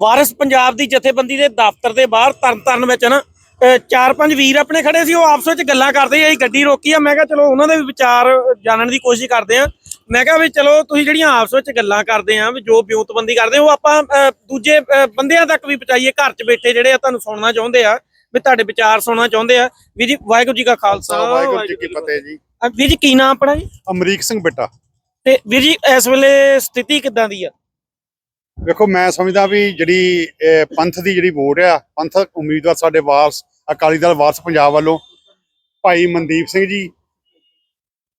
ਵਾਰਿਸ ਪੰਜਾਬ ਦੀ ਜਥੇਬੰਦੀ ਦੇ ਦਫ਼ਤਰ ਦੇ ਬਾਹਰ ਤਰਨਤਾਰਨ ਵਿੱਚ ਨਾ ਚਾਰ ਪੰਜ ਵੀਰ ਆਪਣੇ ਖੜੇ ਸੀ ਉਹ ਆਪਸ ਵਿੱਚ ਗੱਲਾਂ ਕਰਦੇ ਆ ਗੱਡੀ ਰੋਕੀ ਆ। ਮੈਂ ਕਿਹਾ ਚਲੋ ਉਹਨਾਂ ਦੇ ਵੀ ਵਿਚਾਰ ਜਾਣਨ ਦੀ ਕੋਸ਼ਿਸ਼ ਕਰਦੇ ਆ। ਮੈਂ ਕਿਹਾ ਵੀ ਚਲੋ ਤੁਸੀਂ ਜਿਹੜੀਆਂ ਆਪਸ ਵਿੱਚ ਗੱਲਾਂ ਕਰਦੇ ਆ ਵੀ ਜੋ ਬਿਉਂਤਬੰਦੀ ਕਰਦੇ ਉਹ ਆਪਾਂ ਦੂਜੇ ਬੰਦਿਆਂ ਤੱਕ ਵੀ ਪਹੁੰਚਾਈਏ ਘਰ 'ਚ ਬੈਠੇ ਜਿਹੜੇ ਆ ਤੁਹਾਨੂੰ ਸੁਣਨਾ ਚਾਹੁੰਦੇ ਆ ਵੀ ਤੁਹਾਡੇ ਵਿਚਾਰ ਸੁਣਨਾ ਚਾਹੁੰਦੇ ਆ। ਵੀ ਜੀ ਵਾਹਿਗੁਰੂ ਜੀ ਕਾ ਖਾਲਸਾ ਵਾਹਿਗੁਰੂ ਜੀ ਕੀ ਫਤਿਹ ਜੀ। ਵੀਰ ਜੀ ਕੀ ਨਾਮ ਆਪਣਾ ਜੀ? ਅਮਰੀਕ ਸਿੰਘ ਬਿੱਟਾ। ਤੇ ਵੀਰ ਜੀ ਇਸ ਵੇਲੇ ਸਥਿਤੀ ਕਿੱਦਾਂ ਦੀ ਆ? ਵੇਖੋ, ਮੈਂ ਸਮਝਦਾ ਵੀ ਜਿਹੜੀ ਪੰਥ ਦੀ ਜਿਹੜੀ ਵੋਟ ਆ, ਪੰਥ ਉਮੀਦਵਾਰ ਸਾਡੇ ਵਾਰਸ, ਅਕਾਲੀ ਦਲ ਵਾਰਸ ਪੰਜਾਬ ਵੱਲੋਂ, ਭਾਈ ਮਨਦੀਪ ਸਿੰਘ ਜੀ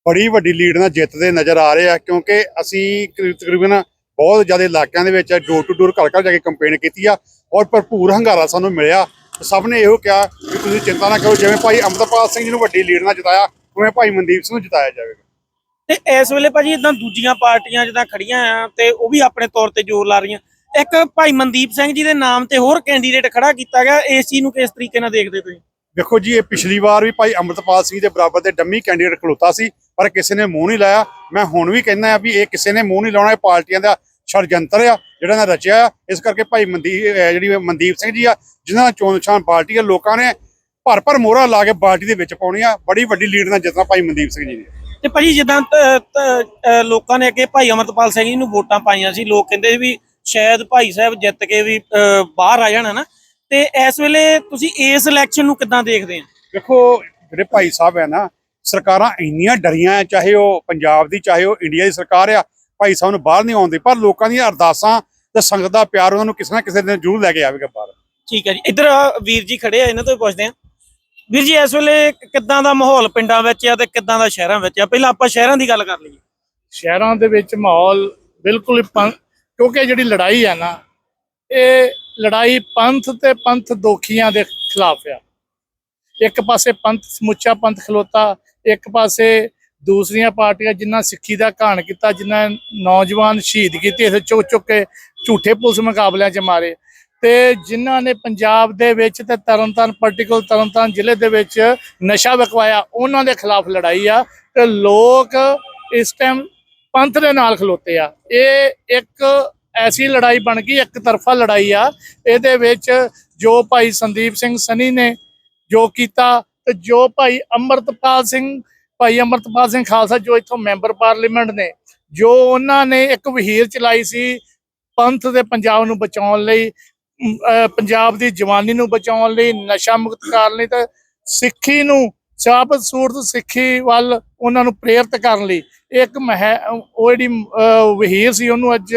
ਬੜੀ ਵੱਡੀ ਲੀਡ ਨਾਲ ਜਿੱਤਦੇ ਨਜ਼ਰ ਆ ਰਹੇ ਆ, ਕਿਉਂਕਿ ਅਸੀਂ ਕਰੀਬ- ਤਕਰੀਬਨ ਬਹੁਤ ਜ਼ਿਆਦਾ ਇਲਾਕਿਆਂ ਦੇ ਵਿੱਚ ਡੋਰ ਟੂ ਡੋਰ ਘਰ ਘਰ ਜਾ ਕੇ ਕੰਪੇਨ ਕੀਤੀ ਆ ਔਰ ਭਰਪੂਰ ਹੰਗਾਰਾ ਸਾਨੂੰ ਮਿਲਿਆ। ਸਭ ਨੇ ਇਹੋ ਕਿਹਾ ਕਿ ਤੁਸੀਂ ਚਿੰਤਾ ਨਾ ਕਰੋ, ਜਿਵੇਂ ਭਾਈ ਅੰਮ੍ਰਿਤਪਾਲ ਸਿੰਘ ਜੀ ਨੂੰ ਵੱਡੀ ਲੀਡ ਨਾਲ ਜਿਤਾਇਆ, ਉਵੇਂ ਭਾਈ ਮਨਦੀਪ ਸਿੰਘ ਨੂੰ ਜਿਤਾਇਆ ਜਾਵੇਗਾ। ਤੇ ਇਸ ਵੇਲੇ ਭਾਜੀ ਇਦਾਂ ਦੂਜੀਆਂ ਪਾਰਟੀਆਂ ਜਿੱਦਾਂ ਖੜੀਆਂ ਆ ਤੇ ਉਹ ਵੀ ਆਪਣੇ ਤੌਰ ਤੇ ਜ਼ੋਰ ਲਾ ਰਹੀਆਂ। ਇੱਕ ਭਾਈ ਮਨਦੀਪ ਸਿੰਘ ਜੀ ਦੇ ਨਾਮ ਤੇ ਹੋਰ ਕੈਂਡੀਡੇਟ ਖੜਾ ਕੀਤਾ ਗਿਆ, ਇਸ ਚੀਜ਼ ਨੂੰ ਕਿਸ ਤਰੀਕੇ ਨਾਲ ਦੇਖਦੇ ਤੁਸੀਂ? ਦੇਖੋ ਜੀ, ਇਹ ਪਿਛਲੀ ਵਾਰ ਵੀ ਭਾਈ ਅੰਮ੍ਰਿਤਪਾਲ ਸਿੰਘ ਦੇ ਬਰਾਬਰ ਦੇ ਡੰਮੀ ਕੈਂਡੀਡੇਟ ਖਲੋਤਾ ਸੀ, ਪਰ ਕਿਸੇ ਨੇ ਮੂੰਹ ਨਹੀਂ ਲਾਇਆ। ਮੈਂ ਹੁਣ ਵੀ ਕਹਿੰਦਾ ਆ ਵੀ ਇਹ ਕਿਸੇ ਨੇ ਮੂੰਹ ਨਹੀਂ ਲਾਉਣਾ, ਇਹ ਪਾਰਟੀਆਂ ਦਾ ਛੜਯੰਤਰ ਆ, ਜਿਹੜਾ ਨੇ ਰਚਿਆ ਆ। ਇਸ ਕਰਕੇ ਭਾਈ ਮਨਦੀਪ ਜਿਹੜੀ ਮਨਦੀਪ ਸਿੰਘ ਜੀ ਆ, ਜਿਨ੍ਹਾਂ ਦਾ ਚੋਣ ਨਿਸ਼ਾਨ ਪਾਰਟੀ ਆ ਲੋਕਾਂ ਨੇ ਭਰ ਭਰ ਮੋਹਰਾ ਲਾ ਕੇ ਪਾਰਟੀ ਦੇ ਵਿੱਚ ਪਾਉਣੀ ਆ ਬੜੀ ਵੱਡੀ ਲੀਡ ਨਾਲ ਜਿੱਤਣਾ ਭਾਈ ਮਨਦੀਪ ਸਿੰਘ ਜੀ ਨੇ। ਤੇ ਭਾਜੀ ਜਿੱਦਾਂ ਲੋਕਾਂ ਨੇ ਅੱਗੇ ਭਾਈ ਅਮਰਤਪਾਲ ਸਿੰਘ ਜੀ ਨੂੰ ਵੋਟਾਂ ਪਾਈਆਂ ਸੀ ਲੋਕ ਕਹਿੰਦੇ ਸੀ ਵੀ ਸ਼ਾਇਦ ਭਾਈ ਸਾਹਿਬ ਜਿੱਤ ਕੇ ਵੀ ਬਾਹਰ ਆ ਜਾਣ ਨਾ ਤੇ ਇਸ ਵੇਲੇ ਤੁਸੀਂ ਇਸ ਇਲੈਕਸ਼ਨ ਨੂੰ ਕਿੱਦਾਂ ਦੇਖਦੇ ਆ ਦੇਖੋ ਜਿਹੜੇ ਭਾਈ ਸਾਹਿਬ ਹੈ ਨਾ ਸਰਕਾਰਾਂ ਇੰਨੀਆਂ ਡਰੀਆਂ ਆ ਚਾਹੇ ਉਹ ਪੰਜਾਬ ਦੀ ਚਾਹੇ ਉਹ ਇੰਡੀਆ ਦੀ ਸਰਕਾਰ ਆ ਭਾਈ ਸਾਹਿਬ ਨੂੰ ਬਾਹਰ ਨਹੀਂ ਆਉਂਦੇ ਪਰ ਲੋਕਾਂ ਦੀਆਂ ਅਰਦਾਸਾਂ ਤੇ ਸੰਗਤ ਦਾ ਪਿਆਰ ਉਹਨਾਂ ਨੂੰ ਕਿਸੇ ਨਾ ਕਿਸੇ ਦਿਨ ਜ਼ਰੂਰ ਲੈ ਕੇ ਆਵੇਗਾ ਬਾਹਰ। ਠੀਕ ਹੈ ਜੀ। ਇੱਧਰ ਵੀਰ ਜੀ ਖੜੇ ਆ ਇਹਨਾਂ ਤੋਂ ਪੁੱਛਦੇ ਆ। ਵੀਰ ਜੀ, ਇਸ ਵੇਲੇ ਕਿੱਦਾਂ ਦਾ ਮਾਹੌਲ ਪਿੰਡਾਂ ਵਿੱਚ ਆ ਤੇ ਕਿੱਦਾਂ ਦਾ ਸ਼ਹਿਰਾਂ ਵਿੱਚ ਆ? ਪਹਿਲਾਂ ਆਪਾਂ ਸ਼ਹਿਰਾਂ ਦੀ ਗੱਲ ਕਰ ਲਈਏ। ਸ਼ਹਿਰਾਂ ਦੇ ਵਿੱਚ ਮਾਹੌਲ ਬਿਲਕੁਲ ਹੀ ਪੰ- ਕਿਉਂਕਿ ਜਿਹੜੀ ਲੜਾਈ ਆ ਨਾ, ਇਹ ਲੜਾਈ ਪੰਥ ਤੇ ਪੰਥ ਦੋਖੀਆਂ ਦੇ ਖਿਲਾਫ ਆ। ਇੱਕ ਪਾਸੇ ਪੰਥ ਸਮੁੱਚਾ, ਪੰਥ ਖਲੋਤਾ, ਇੱਕ ਪਾਸੇ ਦੂਸਰੀਆਂ ਪਾਰਟੀਆਂ ਜਿਨ੍ਹਾਂ ਸਿੱਖੀ ਦਾ ਘਾਣ ਕੀਤਾ, ਜਿਨ੍ਹਾਂ ਨੌਜਵਾਨ ਸ਼ਹੀਦ ਕੀਤੇ ਇਸ ਚੁੱਕ ਚੁੱਕ ਕੇ ਝੂਠੇ ਪੁਲਿਸ ਮੁਕਾਬਲਿਆਂ 'ਚ ਮਾਰੇ। ਤੇ ਜਿਨ੍ਹਾਂ ਨੇ ਪੰਜਾਬ ਦੇ ਵਿੱਚ ਤੇ ਤਰਨਤਾਰਨ ਪਾਰਟੀਕਲ ਤਰਨਤਾਰਨ ਜ਼ਿਲ੍ਹੇ ਦੇ ਵਿੱਚ ਨਸ਼ਾ ਵਿਕਵਾਇਆ ਉਹਨਾਂ ਦੇ ਖਿਲਾਫ ਲੜਾਈ ਆ ਤੇ ਲੋਕ ਇਸ ਟਾਈਮ ਪੰਥ ਦੇ ਨਾਲ ਖਲੋਤੇ ਆ। ਇਹ ਇੱਕ ਐਸੀ ਲੜਾਈ ਬਣ ਗਈ, ਇੱਕ ਤਰਫਾ ਲੜਾਈ ਆ। ਇਹਦੇ ਵਿੱਚ ਜੋ ਭਾਈ ਸੰਦੀਪ ਸਿੰਘ ਸਨੀ ਨੇ ਜੋ ਕੀਤਾ ਤੇ ਜੋ ਭਾਈ ਅੰਮ੍ਰਿਤਪਾਲ ਸਿੰਘ, ਭਾਈ ਅੰਮ੍ਰਿਤਪਾਲ ਸਿੰਘ ਖਾਲਸਾ ਜੋ ਇੱਥੋਂ ਮੈਂਬਰ ਪਾਰਲੀਮੈਂਟ ਨੇ, ਜੋ ਉਹਨਾਂ ਨੇ ਇੱਕ ਵਹੀਰ ਚਲਾਈ ਸੀ ਪੰਥ ਦੇ ਪੰਜਾਬ ਨੂੰ ਬਚਾਉਣ ਲਈ ਪੰਜਾਬ ਦੀ ਜਵਾਨੀ ਨੂੰ ਬਚਾਉਣ ਲਈ, ਨਸ਼ਾ ਮੁਕਤ ਕਰਨ ਲਈ ਤੇ ਸਿੱਖੀ ਨੂੰ ਸਾਬਤ ਸੂਰਤ ਸਿੱਖੀ ਵੱਲ ਉਹਨਾਂ ਨੂੰ ਪ੍ਰੇਰਿਤ ਕਰਨ ਲਈ। ਇੱਕ ਮਹਿ, ਉਹ ਜਿਹੜੀ ਵਹੀਰ ਸੀ, ਉਹਨੂੰ ਅੱਜ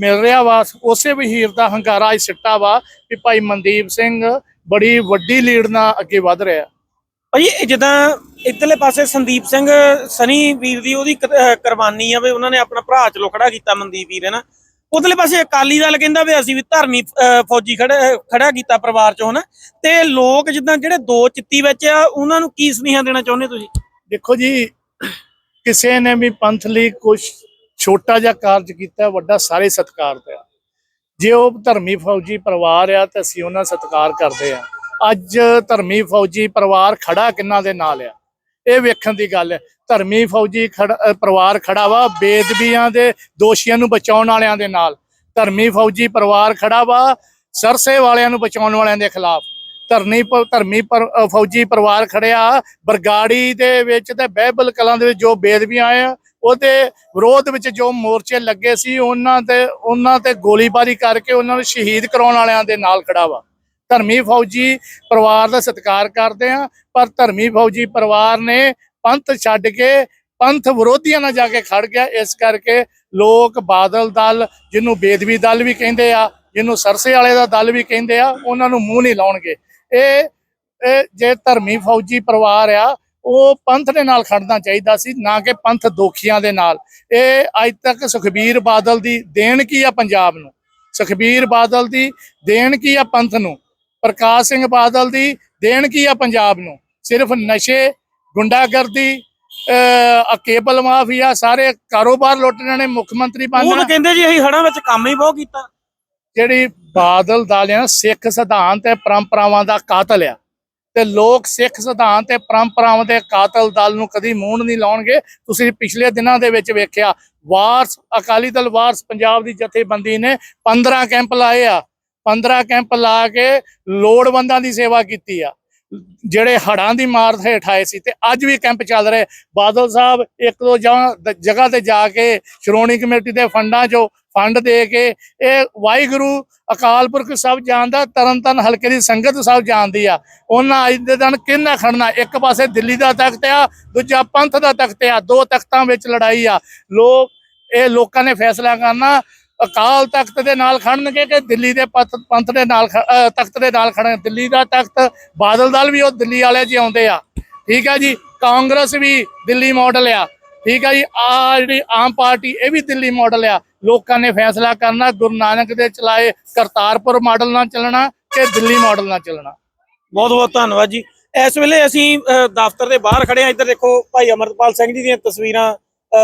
ਮਿਲ ਰਿਹਾ ਵਾ। ਉਸੇ ਵਹੀਰ ਦਾ ਹੰਗਾਰਾ ਅੱਜ ਸਿੱਟਾ ਵਾ ਕਿ ਭਾਈ ਮਨਦੀਪ ਸਿੰਘ ਬੜੀ ਵੱਡੀ ਲੀਡ ਨਾਲ ਅੱਗੇ ਵਧ ਰਿਹਾ। ਭਾਈ, ਇਹ ਜਿੱਦਾਂ ਇੱਧਰਲੇ ਪਾਸੇ ਸੰਦੀਪ ਸਿੰਘ ਸਨੀ ਵੀਰ ਦੀ ਉਹਦੀ ਕੁਰਬਾਨੀ ਆ ਵੀ ਉਹਨਾਂ ਨੇ ਆਪਣਾ ਭਰਾ ਚਲੋ ਖੜਾ ਕੀਤਾ ਮਨਦੀਪ ਵੀਰ, ਹੈ ਨਾ? ਉਧਰਲੇ ਪਾਸੇ ਅਕਾਲੀ ਦਲ ਕਹਿੰਦਾ ਵੀ ਅਸੀਂ ਵੀ ਧਰਮੀ ਫੌਜੀ ਖੜਾ ਖੜਾ ਕੀਤਾ ਪਰਿਵਾਰ ਚੋਂ ਹਨਾ। ਤੇ ਲੋਕ ਜਿੱਦਾਂ ਜਿਹੜੇ ਦੋ ਚਿੱਤੀ ਵਿੱਚ ਆ, ਉਹਨਾਂ ਨੂੰ ਕੀ ਸੁਨੇਹਾ ਦੇਣਾ ਚਾਹੁੰਦੇ ਤੁਸੀਂ? ਦੇਖੋ ਜੀ, ਕਿਸੇ ਨੇ ਵੀ ਪੰਥ ਲਈ ਕੁਝ ਛੋਟਾ ਜਿਹਾ ਕਾਰਜ ਕੀਤਾ, ਵੱਡਾ ਸਾਰੇ ਸਤਿਕਾਰ ਦਾ ਜੇ ਉਹ ਧਰਮੀ ਫੌਜੀ ਪਰਿਵਾਰ ਆ, ਤਾਂ ਅਸੀਂ ਉਹਨਾਂ ਸਤਿਕਾਰ ਕਰਦੇ ਆ। ਅੱਜ ਧਰਮੀ ਫੌਜੀ ਪਰਿਵਾਰ ਖੜਾ ਕਿੰਨਾ ਦੇ ਨਾਲ ਆ? ਇਹ ਵੇਖਣ ਦੀ ਗੱਲ ਹੈ। ਧਰਮੀ ਫੌਜੀ ਖੜਾ- ਪਰਿਵਾਰ ਖੜਾ ਵਾ ਬੇਦਬੀਆਂ ਦੇ ਦੋਸ਼ੀਆਂ ਨੂੰ ਬਚਾਉਣ ਵਾਲਿਆਂ ਦੇ ਨਾਲ। ਧਰਮੀ ਫੌਜੀ ਪਰਿਵਾਰ ਖੜਾ ਵਾ, ਸਰਸੇ ਵਾਲਿਆਂ ਨੂੰ ਬਚਾਉਣ ਵਾਲਿਆਂ ਦੇ ਖਿਲਾਫ। ਧਰਨੀ ਪ- ਧਰਮੀ ਪਰ- ਫੌਜੀ ਪਰਿਵਾਰ ਖੜਿਆ, ਬਰਗਾੜੀ ਦੇ ਵਿੱਚ ਤੇ ਬਹਿਬਲ ਕਲਾਂ ਦੇ ਵਿੱਚ ਜੋ ਬੇਦਬੀਆਂ ਆ, ਉਹਦੇ ਵਿਰੋਧ ਵਿੱਚ ਜੋ ਮੋਰਚੇ ਲੱਗੇ ਸੀ, ਉਹਨਾਂ ਤੇ ਉਹਨਾਂ ਤੇ ਗੋਲੀਬਾਰੀ ਕਰਕੇ ਉਹਨਾਂ ਨੂੰ ਸ਼ਹੀਦ ਕਰਾਉਣ ਵਾਲਿਆਂ ਦੇ ਨਾਲ ਖੜਾ ਵਾ। ਧਰਮੀ ਫੌਜੀ ਪਰਿਵਾਰ ਦਾ ਸਤਿਕਾਰ ਕਰਦੇ ਆ, ਪਰ ਧਰਮੀ ਫੌਜੀ ਪਰਿਵਾਰ ਨੇ ਪੰਥ ਛੱਡ ਕੇ ਪੰਥ ਵਿਰੋਧੀਆਂ ਨਾਲ ਜਾ ਕੇ ਖੜ ਗਿਆ। ਇਸ ਕਰਕੇ ਲੋਕ ਬਾਦਲ ਦਲ, ਜਿਹਨੂੰ ਬੇਦਵੀ ਦਲ ਵੀ ਕਹਿੰਦੇ ਆ, ਜਿਹਨੂੰ ਸਰਸੇ ਵਾਲੇ ਦਾ ਦਲ ਵੀ ਕਹਿੰਦੇ ਆ, ਉਹਨਾਂ ਨੂੰ ਮੂੰਹ ਨਹੀਂ ਲਾਉਣਗੇ। ਇਹ ਇਹ ਜੇ ਧਰਮੀ ਫੌਜੀ ਪਰਿਵਾਰ ਆ, ਉਹ ਪੰਥ ਦੇ ਨਾਲ ਖੜਨਾ ਚਾਹੀਦਾ ਸੀ, ਨਾ ਕਿ ਪੰਥ ਦੋਖੀਆਂ ਦੇ ਨਾਲ। ਇਹ ਅੱਜ ਤੱਕ ਸੁਖਬੀਰ ਬਾਦਲ ਦੀ ਦੇਣ ਕੀ ਆ ਪੰਜਾਬ ਨੂੰ? ਸੁਖਬੀਰ ਬਾਦਲ ਦੀ ਦੇਣ ਕੀ ਆ ਪੰਥ ਨੂੰ? ਪ੍ਰਕਾਸ਼ ਸਿੰਘ ਬਾਦਲ ਦੀ ਦੇਣ ਕੀ ਆ ਪੰਜਾਬ ਨੂੰ? ਸਿਰਫ ਨਸ਼ੇ ਗੁੰਡਾਗਰਦੀ ਅਹ ਕੇਬਲ ਮਾਫੀਆ ਸਾਰੇ ਕਾਰੋਬਾਰ ਲੁੱਟਣ ਨੇ ਮੁੱਖ ਮੰਤਰੀ ਉਹ ਬਣਨਾ ਕਹਿੰਦੇ ਜੀ ਅਸੀਂ ਹੜਾਂ ਵਿੱਚ ਕੰਮ ਹੀ ਬਹੁਤ ਕੀਤਾ। ਜਿਹੜੀ ਬਾਦਲ ਦਲ ਆ ਨਾ ਸਿੱਖ ਸਿਧਾਂਤ ਤੇ ਪਰੰਪਰਾਵਾਂ ਦਾ ਕਾਤਲ ਆ। ਤੇ ਲੋਕ ਸਿੱਖ ਸਿਧਾਂਤ ਤੇ ਪਰੰਪਰਾਵਾਂ ਦੇ ਕਾਤਲ ਦਲ ਨੂੰ ਕਦੀ ਮੂੰਹ ਨਹੀਂ ਲਾਉਣਗੇ। ਤੁਸੀਂ ਪਿਛਲੇ ਦਿਨਾਂ ਦੇ ਵਿੱਚ ਵੇਖਿਆ ਵਾਰਸ ਅਕਾਲੀ ਦਲ ਵਾਰਸ ਪੰਜਾਬ ਦੀ ਜਥੇਬੰਦੀ ਨੇ 15 ਕੈਂਪ ਲਾਏ ਆ। 15 ਕੈਂਪ ਲਾ ਕੇ ਲੋੜਵੰਦਾਂ ਦੀ ਸੇਵਾ ਕੀਤੀ ਆ। ਜਿਹੜੇ ਹੜਾਂ ਦੀ ਮਾਰ ਹੇਠ ਆਏ ਸੀ ਤੇ ਅੱਜ ਵੀ ਕੈਂਪ ਚੱਲ ਰਹੇ। ਬਾਦਲ ਸਾਹਿਬ ਇੱਕ ਦੋ ਜਗ੍ਹਾ ਜਗ੍ਹਾ ਤੇ ਜਾ ਕੇ ਸ਼੍ਰੋਮਣੀ ਕਮੇਟੀ ਦੇ ਫੰਡਾਂ 'ਚੋਂ ਫੰਡ ਦੇ ਕੇ ਇਹ ਵਾਹਿਗੁਰੂ, ਅਕਾਲ ਪੁਰਖ ਸਭ ਜਾਣਦਾ, ਤਰਨਤਨ ਹਲਕੇ ਦੀ ਸੰਗਤ ਸਭ ਜਾਣਦੀ ਆ। ਉਹਨਾਂ ਅੱਜ ਦੇ ਦਿਨ ਕਿੰਨਾ ਖੜਨਾ? ਇੱਕ ਪਾਸੇ ਦਿੱਲੀ ਦਾ ਤਖਤ ਆ, ਦੂਜਾ ਪੰਥ ਦਾ ਤਖਤ ਆ, ਦੋ ਤਖਤਾਂ ਵਿੱਚ ਲੜਾਈ ਆ। ਲੋਕ, ਇਹ ਲੋਕਾਂ ਨੇ ਫੈਸਲਾ ਕਰਨਾ ਅਕਾਲ ਤਖਤ ਦੇ ਨਾਲ ਖੜਨਗੇ ਕਿ ਦਿੱਲੀ ਦੇ ਪੰਥ ਦੇ ਨਾਲ ਤਖਤ ਦੇ ਨਾਲ ਖੜਨ? ਦਿੱਲੀ ਦਾ ਤਖਤ, ਬਾਦਲ ਦਲ ਵੀ ਉਹ ਦਿੱਲੀ ਵਾਲੇ ਜੀ ਆਉਂਦੇ ਆ। ਠੀਕ ਆ ਜੀ? ਕਾਂਗਰਸ ਵੀ ਦਿੱਲੀ ਮਾਡਲ ਆ। ਠੀਕ ਆ ਜੀ? ਆ ਜਿਹੜੀ ਆਮ ਪਾਰਟੀ, ਇਹ ਵੀ ਦਿੱਲੀ ਮਾਡਲ ਆ। ਲੋਕਾਂ ਨੇ ਫੈਸਲਾ ਕਰਨਾ, ਗੁਰੂ ਨਾਨਕ ਦੇ ਚਲਾਏ ਕਰਤਾਰਪੁਰ ਮਾਡਲ ਨਾਲ ਚੱਲਣਾ ਕਿ ਦਿੱਲੀ ਮਾਡਲ ਨਾਲ ਚੱਲਣਾ? ਬਹੁਤ ਬਹੁਤ ਧੰਨਵਾਦ ਜੀ। ਇਸ ਵੇਲੇ ਅਸੀਂ ਦਫ਼ਤਰ ਦੇ ਬਾਹਰ ਖੜੇ ਆ। ਇੱਧਰ ਦੇਖੋ ਭਾਈ ਅਮਰਪਾਲ ਸਿੰਘ ਜੀ ਦੀਆਂ ਤਸਵੀਰਾਂ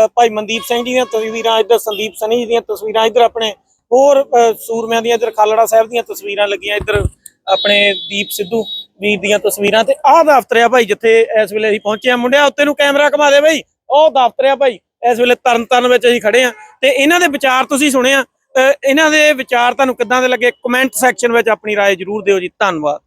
ਭਾਈ ਮਨਦੀਪ ਸਿੰਘ ਜੀ ਦੀਆਂ ਤਸਵੀਰਾਂ ਇੱਧਰ ਸੰਦੀਪ ਸਨੀ ਜੀ ਦੀਆਂ ਤਸਵੀਰਾਂ ਇੱਧਰ ਆਪਣੇ ਹੋਰ ਅ, ਸੂਰਮਿਆਂ ਦੀਆਂ ਇੱਧਰ ਖਾਲੜਾ ਸਾਹਿਬ ਦੀਆਂ ਤਸਵੀਰਾਂ ਲੱਗੀਆਂ ਇੱਧਰ ਆਪਣੇ ਦੀਪ ਸਿੱਧੂ ਵੀਰ ਦੀਆਂ ਤਸਵੀਰਾਂ ਤੇ ਆਹ ਦਫ਼ਤਰ ਆ ਭਾਈ ਜਿੱਥੇ ਇਸ ਵੇਲੇ ਅਸੀਂ ਪਹੁੰਚੇ ਆ ਮੁੰਡਿਆ ਉੱਤੇ ਨੂੰ ਕੈਮਰਾ ਘੁਮਾ ਦੇ ਭਾਈ ਉਹ ਦਫ਼ਤਰ ਆ ਭਾਈ ਇਸ ਵੇਲੇ ਤਰਨਤਾਰਨ ਵਿੱਚ ਅਸੀਂ ਖੜੇ ਆ ਤੇ ਇਹਨਾਂ ਦੇ ਵਿਚਾਰ ਤੁਸੀਂ ਸੁਣਿਆ ਅ, ਇਹਨਾਂ ਦੇ ਵਿਚਾਰ ਤੁਹਾਨੂੰ ਕਿੱਦਾਂ ਦੇ ਲੱਗੇ ਕਮੈਂਟ ਸੈਕਸ਼ਨ ਵਿੱਚ ਆਪਣੀ رائے ਜ਼ਰੂਰ ਦਿਓ ਜੀ ਧੰਨਵਾਦ